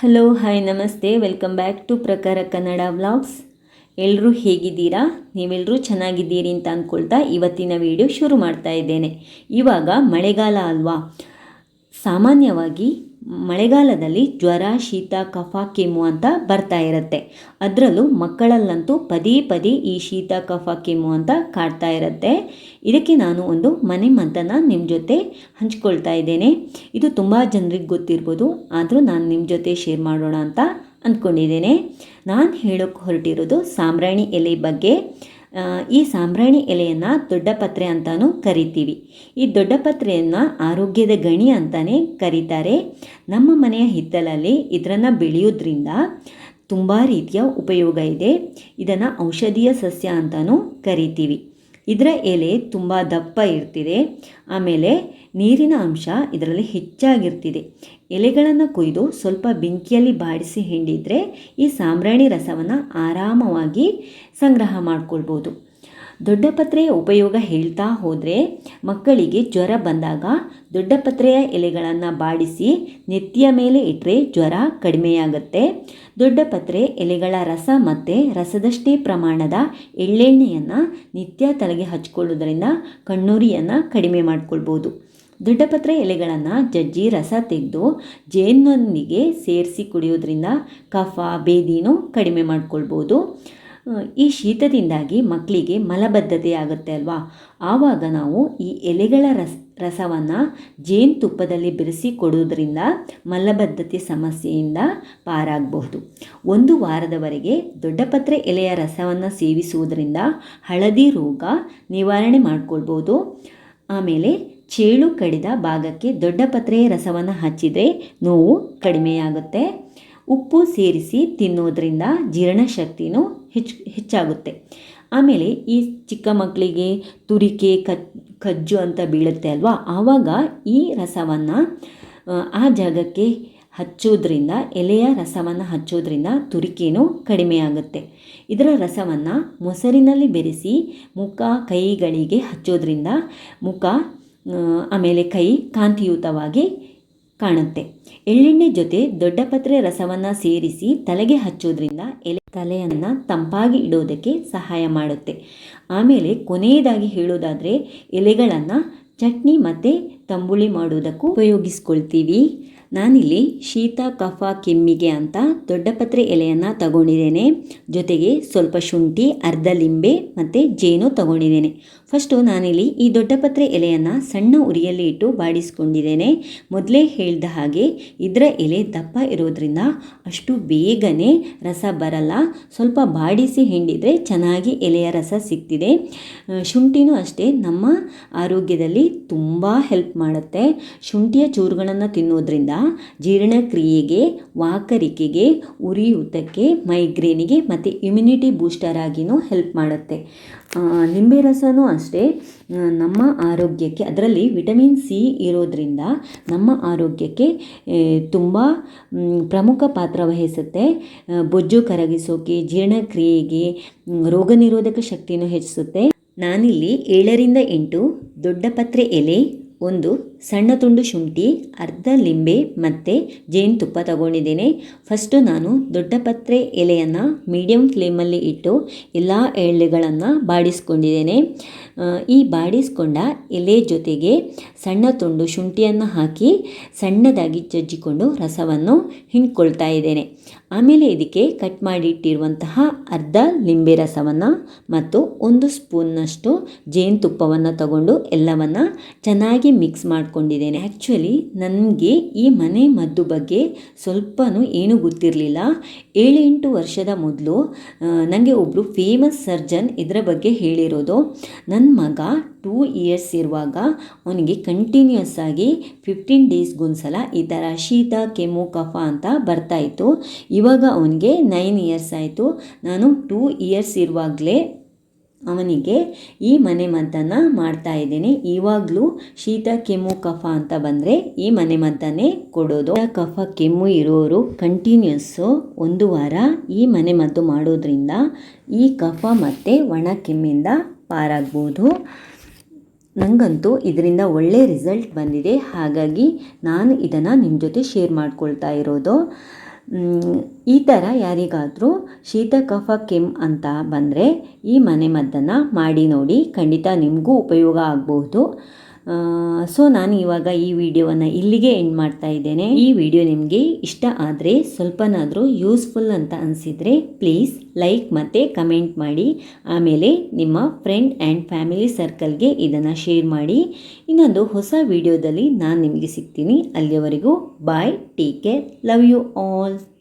Hello hi ನಮಸ್ತೆ. Welcome back to ಪ್ರಕಾರ Kannada vlogs ಎಲ್ಲರೂ ಹೇಗಿದ್ದೀರಾ? ನೀವೆಲ್ಲರೂ ಚೆನ್ನಾಗಿದ್ದೀರಿ ಅಂತ ಅಂದ್ಕೊಳ್ತಾ ಇವತ್ತಿನ ವಿಡಿಯೋ ಶುರು ಮಾಡ್ತಾ ಇದ್ದೇನೆ. ಇವಾಗ ಮಳೆಗಾಲ ಅಲ್ವಾ? ಸಾಮಾನ್ಯವಾಗಿ ಮಳೆಗಾಲದಲ್ಲಿ ಜ್ವರ, ಶೀತ, ಕಫ, ಕೆಮ್ಮು ಅಂತ ಬರ್ತಾ ಇರುತ್ತೆ. ಅದರಲ್ಲೂ ಮಕ್ಕಳಲ್ಲಂತೂ ಪದೇ ಪದೇ ಈ ಶೀತ, ಕಫ, ಕೆಮ್ಮು ಅಂತ ಕಾಡ್ತಾ ಇರುತ್ತೆ. ಇದಕ್ಕೆ ನಾನು ಒಂದು ಮನೆ ಮಂತನ ನಿಮ್ಮ ಜೊತೆ ಹಂಚ್ಕೊಳ್ತಾ ಇದ್ದೇನೆ. ಇದು ತುಂಬ ಜನರಿಗೆ ಗೊತ್ತಿರ್ಬೋದು, ಆದರೂ ನಾನು ನಿಮ್ಮ ಜೊತೆ ಶೇರ್ ಮಾಡೋಣ ಅಂತ ಅಂದ್ಕೊಂಡಿದ್ದೇನೆ. ನಾನು ಹೇಳೋಕ್ಕೆ ಹೊರಟಿರೋದು ಸಾಂಬ್ರಾಣಿ ಎಲೆ ಬಗ್ಗೆ. ಈ ಸಾಂಬ್ರಾಣಿ ಎಲೆಯನ್ನು ದೊಡ್ಡಪತ್ರೆ ಅಂತಲೂ ಕರಿತೀವಿ. ಈ ದೊಡ್ಡಪತ್ರೆಯನ್ನು ಆರೋಗ್ಯದ ಗಣಿ ಅಂತಲೇ ಕರೀತಾರೆ. ನಮ್ಮ ಮನೆಯ ಹಿತ್ತಲಲ್ಲಿ ಇದನ್ನು ಬೆಳೆಯೋದ್ರಿಂದ ತುಂಬ ರೀತಿಯ ಉಪಯೋಗ ಇದೆ. ಇದನ್ನು ಔಷಧೀಯ ಸಸ್ಯ ಅಂತಲೂ ಕರಿತೀವಿ. ಇದರ ಎಲೆ ತುಂಬ ದಪ್ಪ ಇರ್ತಿದೆ. ಆಮೇಲೆ ನೀರಿನ ಅಂಶ ಇದರಲ್ಲಿ ಹೆಚ್ಚಾಗಿರ್ತಿದೆ. ಎಲೆಗಳನ್ನು ಕೊಯ್ದು ಸ್ವಲ್ಪ ಬೆಂಕಿಯಲ್ಲಿ ಬಾಡಿಸಿ ಹಿಂಡಿದರೆ ಈ ಸಾಂಬ್ರಾಣಿ ರಸವನ್ನು ಆರಾಮವಾಗಿ ಸಂಗ್ರಹ ಮಾಡ್ಕೊಳ್ಬೋದು. ದೊಡ್ಡಪತ್ರೆಯ ಉಪಯೋಗ ಹೇಳ್ತಾ ಹೋದರೆ ಮಕ್ಕಳಿಗೆ ಜ್ವರ ಬಂದಾಗ ದೊಡ್ಡಪತ್ರೆಯ ಎಲೆಗಳನ್ನು ಬಾಡಿಸಿ ನೆತ್ತಿಯ ಮೇಲೆ ಇಟ್ಟರೆ ಜ್ವರ ಕಡಿಮೆಯಾಗುತ್ತೆ. ದೊಡ್ಡಪತ್ರೆ ಎಲೆಗಳ ರಸ ಮತ್ತು ರಸದಷ್ಟೇ ಪ್ರಮಾಣದ ಎಳ್ಳೆಣ್ಣೆಯನ್ನು ನಿತ್ಯ ತಲೆಗೆ ಹಚ್ಕೊಳ್ಳೋದ್ರಿಂದ ಕಣ್ಣುರಿಯನ್ನು ಕಡಿಮೆ ಮಾಡಿಕೊಳ್ಬೋದು. ದೊಡ್ಡಪತ್ರೆ ಎಲೆಗಳನ್ನು ಜಜ್ಜಿ ರಸ ತೆಗೆದು ಜೇನೊಂದಿಗೆ ಸೇರಿಸಿ ಕುಡಿಯೋದ್ರಿಂದ ಕಫ, ಬೇದಿನೂ ಕಡಿಮೆ ಮಾಡ್ಕೊಳ್ಬೋದು. ಈ ಶೀತದಿಂದಾಗಿ ಮಕ್ಕಳಿಗೆ ಮಲಬದ್ಧತೆ ಆಗುತ್ತೆ ಅಲ್ವಾ? ಆವಾಗ ನಾವು ಈ ಎಲೆಗಳ ರಸ, ರಸವನ್ನು ಜೇನುತುಪ್ಪದಲ್ಲಿ ಬೆರೆಸಿ ಕೊಡೋದ್ರಿಂದ ಮಲಬದ್ಧತೆ ಸಮಸ್ಯೆಯಿಂದ ಪಾರಾಗಬಹುದು. ಒಂದು ವಾರದವರೆಗೆ ದೊಡ್ಡಪತ್ರೆ ಎಲೆಯ ರಸವನ್ನು ಸೇವಿಸುವುದರಿಂದ ಹಳದಿ ರೋಗ ನಿವಾರಣೆ ಮಾಡಿಕೊಳ್ಬೋದು ಆಮೇಲೆ ಚೇಳು ಕಡಿದ ಭಾಗಕ್ಕೆ ದೊಡ್ಡಪತ್ರೆಯ ರಸವನ್ನು ಹಚ್ಚಿದರೆ ನೋವು ಕಡಿಮೆಯಾಗುತ್ತೆ. ಉಪ್ಪು ಸೇರಿಸಿ ತಿನ್ನೋದ್ರಿಂದ ಜೀರ್ಣಶಕ್ತಿನೂ ಹೆಚ್ಚು, ಹೆಚ್ಚಾಗುತ್ತೆ. ಆಮೇಲೆ ಈ ಚಿಕ್ಕ ಮಕ್ಕಳಿಗೆ ತುರಿಕೆ ಕಜ್ಜು ಅಂತ ಬೀಳುತ್ತೆ ಅಲ್ವಾ? ಆವಾಗ ಈ ರಸವನ್ನು, ಆ ಜಾಗಕ್ಕೆ ಹಚ್ಚೋದ್ರಿಂದ, ಎಲೆಯ ರಸವನ್ನು ಹಚ್ಚೋದ್ರಿಂದ ತುರಿಕೆನೂ ಕಡಿಮೆಯಾಗುತ್ತೆ ಇದರ ರಸವನ್ನು ಮೊಸರಿನಲ್ಲಿ ಬೆರೆಸಿ ಮುಖ, ಕೈಗಳಿಗೆ ಹಚ್ಚೋದ್ರಿಂದ ಮುಖ ಆಮೇಲೆ ಕೈ ಕಾಂತಿಯುತವಾಗಿ ಕಾಣುತ್ತೆ. ಎಳ್ಳೆಣ್ಣೆ ಜೊತೆ ದೊಡ್ಡಪತ್ರೆ ರಸವನ್ನು ಸೇರಿಸಿ ತಲೆಗೆ ಹಚ್ಚೋದ್ರಿಂದ ಎಲೆ ತಲೆಯನ್ನು ತಂಪಾಗಿ ಇಡೋದಕ್ಕೆ ಸಹಾಯ ಮಾಡುತ್ತೆ. ಆಮೇಲೆ ಕೊನೆಯದಾಗಿ ಹೇಳೋದಾದರೆ ಎಲೆಗಳನ್ನು ಚಟ್ನಿ ಮತ್ತು ತಂಬುಳಿ ಮಾಡೋದಕ್ಕೂ ಉಪಯೋಗಿಸ್ಕೊಳ್ತೀವಿ. ನಾನಿಲ್ಲಿ ಶೀತ, ಕಫ, ಕೆಮ್ಮಿಗೆ ಅಂತ ದೊಡ್ಡಪತ್ರೆ ಎಲೆಯನ್ನು ತಗೊಂಡಿದ್ದೇನೆ. ಜೊತೆಗೆ ಸ್ವಲ್ಪ ಶುಂಠಿ, ಅರ್ಧ ಲಿಂಬೆ ಮತ್ತು ಜೇನು ತಗೊಂಡಿದ್ದೇನೆ. ಫಸ್ಟು ನಾನಿಲ್ಲಿ ಈ ದೊಡ್ಡಪತ್ರೆ ಎಲೆಯನ್ನು ಸಣ್ಣ ಉರಿಯಲ್ಲಿ ಇಟ್ಟು ಬಾಡಿಸ್ಕೊಂಡಿದ್ದೇನೆ. ಮೊದಲೇ ಹೇಳಿದ ಹಾಗೆ ಇದರ ಎಲೆ ದಪ್ಪ ಇರೋದ್ರಿಂದ ಅಷ್ಟು ಬೇಗನೆ ರಸ ಬರಲ್ಲ. ಸ್ವಲ್ಪ ಬಾಡಿಸಿ ಹಿಂಡಿದರೆ ಚೆನ್ನಾಗಿ ಎಲೆಯ ರಸ ಸಿಗ್ತಿದೆ. ಶುಂಠಿನೂ ಅಷ್ಟೇ ನಮ್ಮ ಆರೋಗ್ಯದಲ್ಲಿ ತುಂಬ ಹೆಲ್ಪ್ ಮಾಡುತ್ತೆ. ಶುಂಠಿಯ ಚೂರುಗಳನ್ನು ತಿನ್ನೋದ್ರಿಂದ ಜೀರ್ಣಕ್ರಿಯೆಗೆ, ವಾಕರಿಕೆಗೆ, ಉರಿಯೂತಕ್ಕೆ, ಮೈಗ್ರೇನಿಗೆ ಮತ್ತು ಇಮ್ಯುನಿಟಿ ಬೂಸ್ಟರ್ ಆಗಿನೂ ಹೆಲ್ಪ್ ಮಾಡುತ್ತೆ. ನಿಂಬೆ ರಸನೂ ಅಷ್ಟೇ ನಮ್ಮ ಆರೋಗ್ಯಕ್ಕೆ ಅದರಲ್ಲಿ ವಿಟಮಿನ್ ಸಿ ಇರೋದ್ರಿಂದ ನಮ್ಮ ಆರೋಗ್ಯಕ್ಕೆ ತುಂಬ ಪ್ರಮುಖ ಪಾತ್ರ ವಹಿಸುತ್ತೆ. ಬೊಜ್ಜು ಕರಗಿಸೋಕೆ, ಜೀರ್ಣಕ್ರಿಯೆಗೆ ರೋಗ ನಿರೋಧಕ ಶಕ್ತಿಯನ್ನು ಹೆಚ್ಚಿಸುತ್ತೆ. ನಾನಿಲ್ಲಿ ಏಳರಿಂದ ಎಂಟು ದೊಡ್ಡಪತ್ರೆ ಎಲೆ ಒಂದು ಸಣ್ಣ ತುಂಡು ಶುಂಠಿ, ಅರ್ಧ ಲಿಂಬೆ ಮತ್ತು ಜೇನುತುಪ್ಪ ತಗೊಂಡಿದ್ದೇನೆ. ಫಸ್ಟು ನಾನು ದೊಡ್ಡ ಪತ್ರೆ ಎಲೆಯನ್ನು ಮೀಡಿಯಂ ಫ್ಲೇಮಲ್ಲಿ ಇಟ್ಟು ಎಲ್ಲ ಎಲೆಗಳನ್ನು ಬಾಡಿಸ್ಕೊಂಡಿದ್ದೇನೆ. ಈ ಬಾಡಿಸ್ಕೊಂಡ ಎಲೆ ಜೊತೆಗೆ ಸಣ್ಣ ತುಂಡು ಶುಂಠಿಯನ್ನು ಹಾಕಿ ಸಣ್ಣದಾಗಿ ಜಜ್ಜಿಕೊಂಡು ರಸವನ್ನು ಹಿಂಡ್ಕೊಳ್ತಾ ಇದ್ದೇನೆ. ಆಮೇಲೆ ಇದಕ್ಕೆ ಕಟ್ ಮಾಡಿಟ್ಟಿರುವಂತಹ ಅರ್ಧ ಲಿಂಬೆ ರಸವನ್ನು ಮತ್ತು ಒಂದು ಸ್ಪೂನ್ನಷ್ಟು ಜೇನುತುಪ್ಪವನ್ನು ತಗೊಂಡು ಎಲ್ಲವನ್ನು ಚೆನ್ನಾಗಿ ಮಿಕ್ಸ್ ಮಾಡ್ಕೊಂಡಿದ್ದೇನೆ. ಆ್ಯಕ್ಚುಲಿ ನನಗೆ ಈ ಮನೆ ಮದ್ದು ಬಗ್ಗೆ ಸ್ವಲ್ಪನೂ ಏನೂ ಗೊತ್ತಿರಲಿಲ್ಲ. ಏಳೆಂಟು ವರ್ಷದ ಮೊದಲು ನನಗೆ ಒಬ್ಬರು ಫೇಮಸ್ ಸರ್ಜನ್ ಇದರ ಬಗ್ಗೆ ಹೇಳಿರೋದು. ನನ್ನ ಮಗ ಟೂ ಇಯರ್ಸ್ ಇರುವಾಗ ಅವನಿಗೆ ಕಂಟಿನ್ಯೂಸ್ ಆಗಿ ಫಿಫ್ಟೀನ್ ಡೇಸ್ಗೊಂದ್ಸಲ ಈ ಥರ ಶೀತ, ಕೆಮ್ಮು, ಕಫ ಅಂತ ಬರ್ತಾಯಿತ್ತು ಇವಾಗ ಅವನಿಗೆ ನೈನ್ ಇಯರ್ಸ್ ಆಯಿತು. ನಾನು ಟೂ ಇಯರ್ಸ್ ಇರುವಾಗಲೇ ಅವನಿಗೆ, ಈ ಮನೆ ಮದ್ದನ್ನು ಮಾಡ್ತಾ ಇದ್ದೀನಿ. ಇವಾಗಲೂ ಶೀತ, ಕೆಮ್ಮು, ಕಫ ಅಂತ ಬಂದರೆ ಈ ಮನೆ ಮದ್ದನ್ನೇ ಕೊಡೋದು ಕಫ, ಕೆಮ್ಮು ಇರೋರು ಕಂಟಿನ್ಯೂಸ್ಸು ಒಂದು ವಾರ ಈ ಮನೆ ಮದ್ದು ಮಾಡೋದ್ರಿಂದ ಈ ಕಫ ಮತ್ತು ಒಣ, ಕೆಮ್ಮಿಂದ ಪಾರಾಗ್ಬೋದು. ನನಗಂತೂ ಇದರಿಂದ ಒಳ್ಳೆ ರಿಸಲ್ಟ್ ಬಂದಿದೆ. ಹಾಗಾಗಿ ನಾನು ಇದನ್ನು ನಿಮ್ಮ ಜೊತೆ ಶೇರ್ ಮಾಡ್ಕೊಳ್ತಾ ಇರೋದು. ಈ ಥರ ಯಾರಿಗಾದರೂ ಶೀತ ಕಫ ಕೆಮ್ಮು ಅಂತ ಬಂದರೆ ಈ ಮನೆಮದ್ದನ್ನು ಮಾಡಿ ನೋಡಿ ಖಂಡಿತ ನಿಮಗೂ ಉಪಯೋಗ ಆಗಬಹುದು. ಸೊ ನಾನು ಇವಾಗ ಈ ವಿಡಿಯೋವನ್ನು ಇಲ್ಲಿಗೆ ಎಂಡ್ ಮಾಡ್ತಾ ಇದ್ದೇನೆ. ಈ ವಿಡಿಯೋ ನಿಮಗೆ ಇಷ್ಟ ಆದರೆ, ಸ್ವಲ್ಪನಾದರೂ ಯೂಸ್ಫುಲ್ ಅಂತ ಅನಿಸಿದರೆ ಪ್ಲೀಸ್ ಲೈಕ್ ಮತ್ತು ಕಮೆಂಟ್ ಮಾಡಿ. ಆಮೇಲೆ ನಿಮ್ಮ ಫ್ರೆಂಡ್ ಆ್ಯಂಡ್ ಫ್ಯಾಮಿಲಿ ಸರ್ಕಲ್ಗೆ ಇದನ್ನು ಶೇರ್ ಮಾಡಿ. ಇನ್ನೊಂದು ಹೊಸ ವಿಡಿಯೋದಲ್ಲಿ ನಾನು ನಿಮಗೆ ಸಿಗ್ತೀನಿ. ಅಲ್ಲಿಯವರೆಗೂ bye take care love you all